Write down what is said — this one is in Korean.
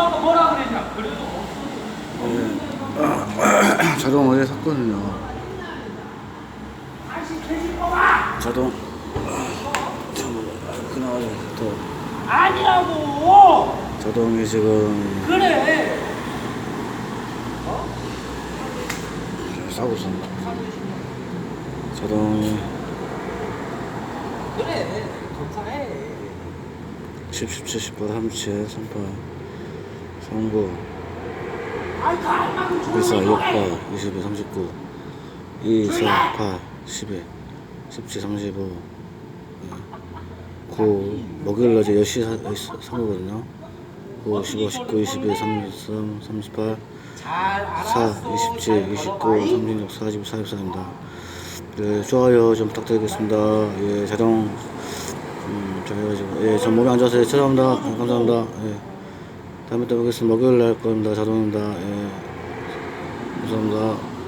누나가 뭐라 그랬냐? 그래도 없어. 자동 어제 샀거든요. 자동. 그나가지고 또 아니라고. 자동이 지금 그래. 싸고 있습니다. 자동이 그래. 감사해. 10, 17, 18, 37, 38, 39, 아이 그 알만큼 14, 조용히 6, 거해. 8, 22, 39, 2, 4, 8, 11, 17, 35, 9, 목요일날 이제 10시 사, 선거거든요. 9, 15, 19, 21, 33, 38, 잘 알았어. 4, 27, 29, 36, 40, 44입니다. 네, 좋아요 좀 부탁드리겠습니다. 예, 자동, 음, 좀 해가지고, 예, 전 몸이 안 좋아서 죄송합니다. 예, 감사합니다. 예. 다음에 또 뵙겠습니다. 목요일 날 겁니다. 자동입니다. 예. 감사합니다.